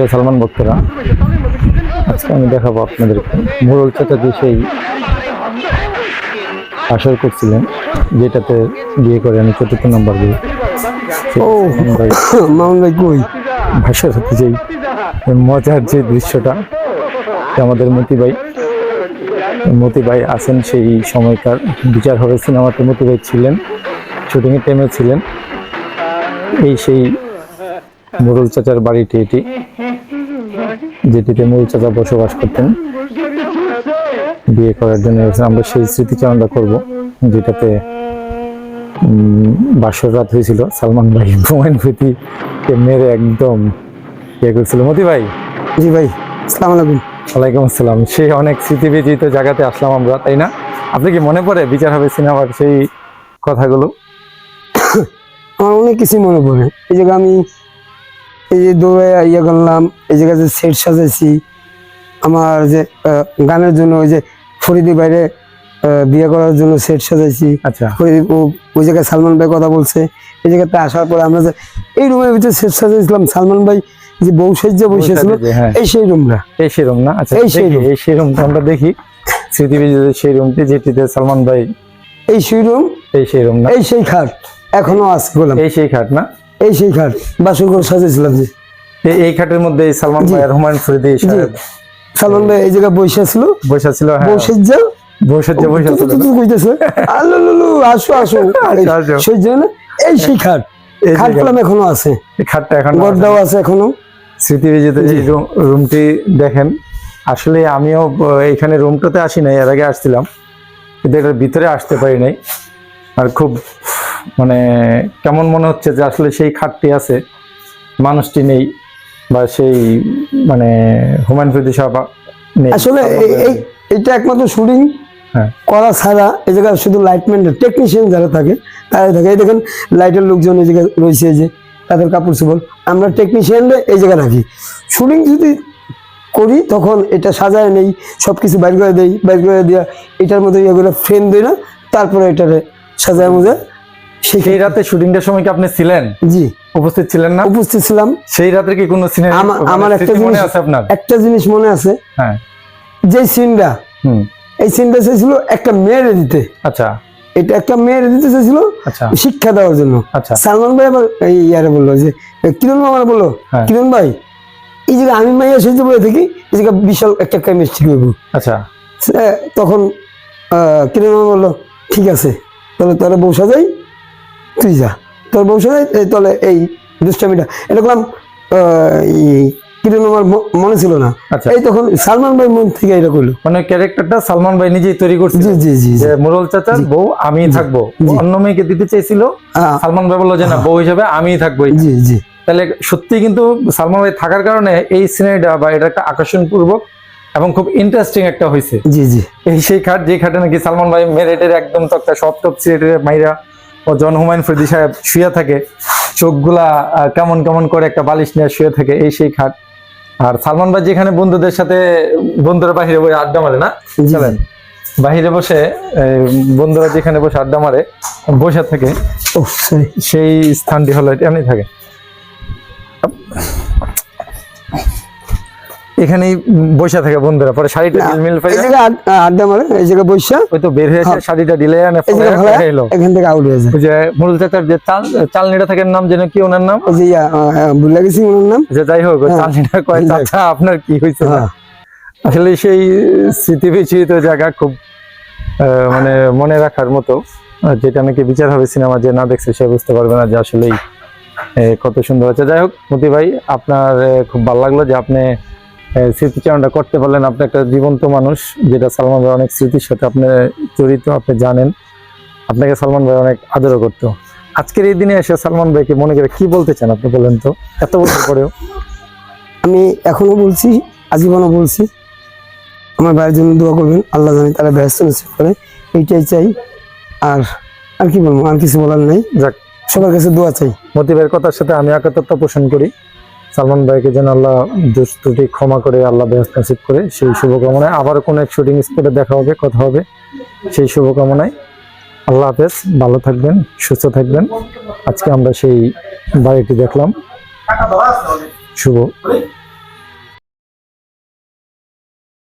প্রিয় সালমান ভক্তরা আজকে আমি দেখাবো আপনাদেরকে মোরল চাচা যে সেই আসর করছিলেন যেটাতে বিয়ে করে আমি চতুর্থ নম্বর বিয়ে ও মামুন ভাই কই? ভাষার সাথে যেই মজার যে দৃশ্যটা আমাদের মতি ভাই। মতি ভাই আছেন সেই সময়কার বিচার হবে সিনেমাতে মতি ভাই ছিলেন শুটিংয়ের টাইমে ছিলেন। এই সেই মুরুল চাচার বাড়িটি এটি যেটিতে মুরুল চাচা বসবাস করতেন। বিয়ে করার জন্য আমরা সেই স্মৃতিচারণটা করব যেটাতে বাসর রাত হয়েছিল। সালমান ভাই হুমায়ুন প্রীতিকে মেরে একদম ইয়ে করছিল। মতি ভাই। জি ভাই আসসালামু আলাইকুম। ওয়ালাইকুম আসসালাম। সেই অনেক স্মৃতিবিজিত জায়গাতে আসলাম আমরা তাই না? আপনি কি মনে পড়ে বিচার হবে সিনেমার সেই কথাগুলো? আমার অনেক কিছুই মনে পড়ে। এই জায়গা আমি এই যে দৌড়ে ইয়ে করলাম এই জায়গায় যে সেট সাজাইছি আমার যে গানের জন্য ওই যে ফরিদি বাইরে বিয়ে করার জন্য সেট সাজাইছি। আচ্ছা। ওই জায়গায় সালমান ভাই কথা বলছে এই জায়গাতে আসার পরে আমরা যে এই রুমের ভিতরে সেট সাজাইছিলাম সালমান ভাই যে বউ সেজে বসেছিল হ্যাঁ। এই সেই রুমটা এই সেই রুম না? আচ্ছা এই সেই রুম। এই সেই রুমটা আমরা দেখি। স্মৃতিবিজিত সেই রুমটি যেটিতে সালমান ভাই এই সেই রুম এই সেই রুম না? এই সেই খাট এখনও আছে বললাম এই সেই খাট না? এই সেই খাট বাসর করে সাজাইছিলাম যে। এই- খাটের মধ্যে সালমান। ভাই আর হুমায়ুন ফরিদি সালমান ভাই এই জায়গায় বসে ছিল। বসে ছিল হ্যাঁ। বসে যা বসে যে বসে ছিল? কইতেছে। আলু লুলু আসো আসো। সেই জন্য এই সেই খাট। এই খাট যে এখনও আছে। এই খাটটা এখন গর্দাও আছে। এখনও। স্মৃতিবিজিত এই রুম- রুমটি দেখেন। আসলে আমিও এইখানে রুমটাতে আসি নাই এর আগে আসছিলাম। কিন্তু এটার ভিতরে আসতে পারি নাই। আর খুব মানে কেমন মনে হচ্ছে যে আসলে সেই খাটটি আছে? মানুষটি নেই বা সেই মানে হুমায়ুন প্রীতি সাহেব নেই। আসলে এই- এটা একমাত্র শুটিং হ্যাঁ। করা ছাড়া এই জায়গায় শুধু লাইটম্যান টেকনিশিয়ান যারা থাকে তারাই থাকে। এই দেখেন লাইটের লোকজন এই জায়গায় রয়েছে এই যে তাদের কাপড় চোপড়। আমরা টেকনিশিয়ানরা এই জায়গায় রাখি। শুটিং যদি করি তখন এটা সাজায় নেই সব কিছু বাইর করে দেই বাইর করে দেওয়া এটার মধ্যে ইয়ে করে ফ্রেম দিই না তারপরে এটারে সাজায় মজা সেই রাতে শুটিংটার সময় কি আপনি ছিলেন? জি। উপস্থিত ছিলেন না? উপস্থিত ছিলাম। সেই রাতে কি কোনো সিনেমা আমার আমার একটা মনে জিনিস আছে আপনার? একটা জিনিস মনে আছে। হ্যাঁ। যে সিনটা হুম। এই সিনটা চাইছিল একটা মেয়েরে দিতে আচ্ছা। এটা একটা মেয়েরে দিতে চাইছিল আচ্ছা। শিক্ষা দেওয়ার জন্য। আচ্ছা। সালমান ভাই আবার এই ইয়ারে বলল যে কিরণ মামার বলল হ্যাঁ। কিরণ ভাই এই জায়গায় আমি মাইয়া সেজে বলে থাকি এই জায়গায় বিশাল একটা কেমিস্ট্রি করব। আচ্ছা। তখন আহ, কিরণ মামা বলল ঠিক আছে তাহলে তোরা বসা যাই। তুই যা তোর যাই এই তাহলে এই দুষ্টামিটা। এটা করলাম কিরণ মামার মনে ছিল না। আচ্ছা। এই তখন সালমান ভাই মন থেকে এটা করল মানে ক্যারেক্টারটা সালমান ভাই নিজেই তৈরি করছে জি জি জি মুরল চাচার বউ আমি থাকব। অন্য মেয়েকে দিতে চেয়েছিল সালমান ভাই বলল যে না বউ হিসেবে আমিই থাকব জি জি। তাহলে সত্যি কিন্তু সালমান ভাই থাকার কারণে এই সিনেমাটা বা এটা একটা আকর্ষণ পূর্বক এবং খুব ইন্টারেস্টিং একটা হয়েছে জি জি। এই সেই খাট যে খাটে নাকি সালমান ভাই মেরেটের একদম তক্তা সব টপ সিলেটের মাইরা ও জন হুমায়ুন ফরিদি সাহেব শুয়ে থাকে চোখগুলা কেমন কেমন করে একটা বালিশ নিয়ে শুয়ে থাকে এই সেই খাট। আর সালমান ভাই যেখানে বন্ধুদের সাথে বন্ধুরা বাহিরে বসে আড্ডা মারে না? জি, চলেন। বাহিরে বসে বন্ধুরা যেখানে বসে আড্ডা মারে বসে থাকে। সেই স্থানটি হলো এটা এমনি থাকে। এখানেই বসে থাকে বন্ধুরা পরে শাড়িটা এই আড- আড্ডা মারে এই জায়গায় বৈশা ওই তো বের হয়েছে শাড়িটা ঢিলে আনে এই এলো এখান থেকে আউট হয়ে যে মুরুল চাচার যে চাল চালনিটা নাম যেন কি ওনার নাম? যে ভুলে গেছি ওনার নাম। যে যাই হোক হ্যাঁ। চালনিটা কয় চাচা আপনার কি হয়েছে? হ্যাঁ। আসলে সেই স্মৃতি বিচরিত জায়গা খুব মানে মনে রাখার মতো যেটা নাকি বিচার হবে সিনেমা যে না দেখছে সে বুঝতে পারবে না যে আসলেই কত সুন্দর হচ্ছে যাই হোক মতি ভাই আপনার খুব ভালো লাগল যে আপনি স্মৃতিচারণটা করতে পারলেন। আপনি একটা জীবন্ত মানুষ যেটা সালমান ভাই অনেক স্মৃতির সাথে আপনি জড়িত আপনি জানেন। আপনাকে সালমান ভাই অনেক আদরও করতো। আজকের এই দিনে এসে সালমান ভাইকে মনে করে কি বলতে চান আপনি বলেন তো? এত বছর পরেও। আমি এখনও বলছি আজীবনও বলছি আমার ভাইয়ের জন্য দোয়া করবেন। আল্লাহ জানি তারা ব্যস্ত নসিব করে। এইটাই চাই। আর আর কি বলব? আর কিছু বলার নাই। যাক। সবার কাছে দোয়া চাই। মতি ভাইয়ের কথার সাথে আমি একাত্মতা পোষণ করি। সালমান ভাইকে যেন আল্লাহ দোষ ত্রুটি ক্ষমা করে, আল্লাহ ব্যস্ত নসিব করে, সেই শুভকামনায় আবার কোনো এক শুটিং স্পটে দেখা হবে, কথা হবে, সেই শুভকামনায়। আল্লাহ হাফেজ, ভালো থাকবেন, সুস্থ থাকবেন। আজকে আমরা সেই বাড়িটি দেখলাম। শুভ